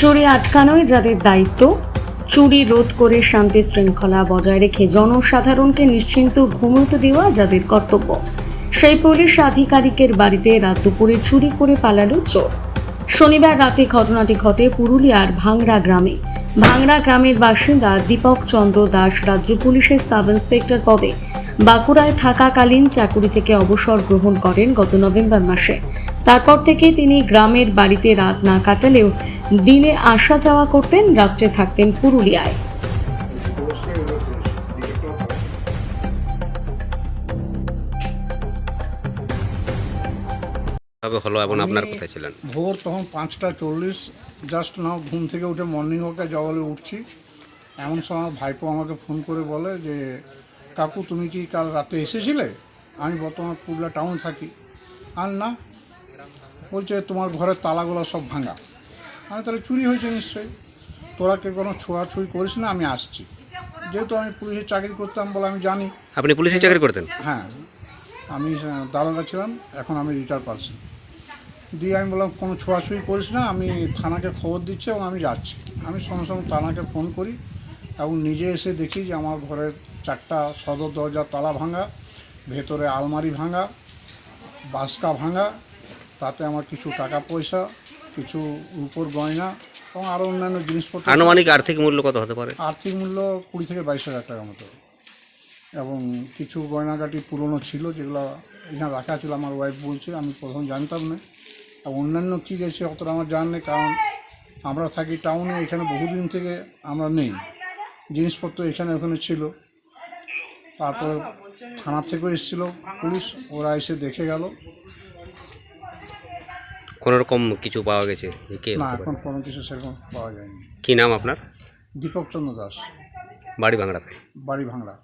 চুরি আটকানোই যাদের দায়িত্ব, চুরি রোধ করে শান্তি শৃঙ্খলা বজায় রেখে জনসাধারণকে নিশ্চিন্ত ঘুমোতে দেওয়া যাদের কর্তব্য। সেই পুলিশ আধিকারিকের বাড়িতে রাত দুপুরে চুরি করে পালালো চোর। শনিবার রাতে ঘটনাটি ঘটে পুরুলিয়ার ভাংরা গ্রামে। ভাংরা গ্রামের বাসিন্দা দীপক চন্দ্র দাস রাজ্য পুলিশের সাব ইন্সপেক্টর পদে বাঁকুড়ায় থাকাকালীন চাকুরি থেকে অবসর গ্রহণ করেন গত নভেম্বর মাসে। তারপর থেকে তিনি গ্রামের বাড়িতে রাত না কাটালেও দিনে আসা যাওয়া করতেন, রাত্রে থাকতেন পুরুলিয়ায়। ভাবে হলো এবং আপনার কোথায় ছিলেন? ভোর তখন পাঁচটা চল্লিশ জাস্ট নাও ঘুম থেকে উঠে মর্নিং ওয়াকে জগলে উঠছি। এমন সময় আমার ভাইপো আমাকে ফোন করে বলে যে কাকু তুমি কি কাল রাতে এসেছিলে? আমি বর্তমান পুরুলিয়া টাউন থাকি। আর না। বলছে তোমার ঘরের তালাগুলো সব ভাঙা। আমি তাহলে চুরি হয়েছে নিশ্চয়ই। তোরা কে কোনো ছোঁয়াছুঁই করিস না? আমি আসছি। যেহেতু আমি পুলিশের চাকরি করতাম বলে আমি জানি। আপনি পুলিশে চাকরি করতেন? হ্যাঁ। আমি দারোগা ছিলাম এখন আমি রিটায়ার পারছি দিয়ে আমি বললাম কোনো ছোঁয়াছুঁয়ি করিস না আমি থানাকে খবর দিচ্ছি এবং আমি যাচ্ছি। আমি সঙ্গে সঙ্গে থানাকে ফোন করি এবং নিজে এসে দেখি যে আমার ঘরের চারটা সদর দরজা তালা ভাঙা ভেতরে আলমারি ভাঙা বাসকা ভাঙা তাতে আমার কিছু টাকা পয়সা কিছু রূপোর গয়না এবং আরও অন্যান্য জিনিসপত্র। আনুমানিক আর্থিক মূল্য কত হতে পারে? আর্থিক মূল্য কুড়ি থেকে বাইশ হাজার টাকার মতো। এবং কিছু গয়নাগাটি পুরনো ছিল যেগুলো এখানে রাখা ছিল আমার ওয়াইফ বলছে আমি প্রথম জানতাম না। অন্যান্য কী গেছে অতটা আমার জান নেই কারণ আমরা থাকি টাউনে এখানে বহুদিন থেকে আমরা নেই। জিনিসপত্র এখানে ওখানে ছিল। তারপর থানা থেকেও এসেছিল পুলিশ ওরা এসে দেখে গেল। কোন রকম কিছু পাওয়া গেছে? কে না এখন কোনো কিছু সেরকম পাওয়া যায়নি। কি নাম আপনার? দীপক চন্দ্র দাস। বাড়ি ভাঙড়াতে। বাড়ি ভাঙড়া।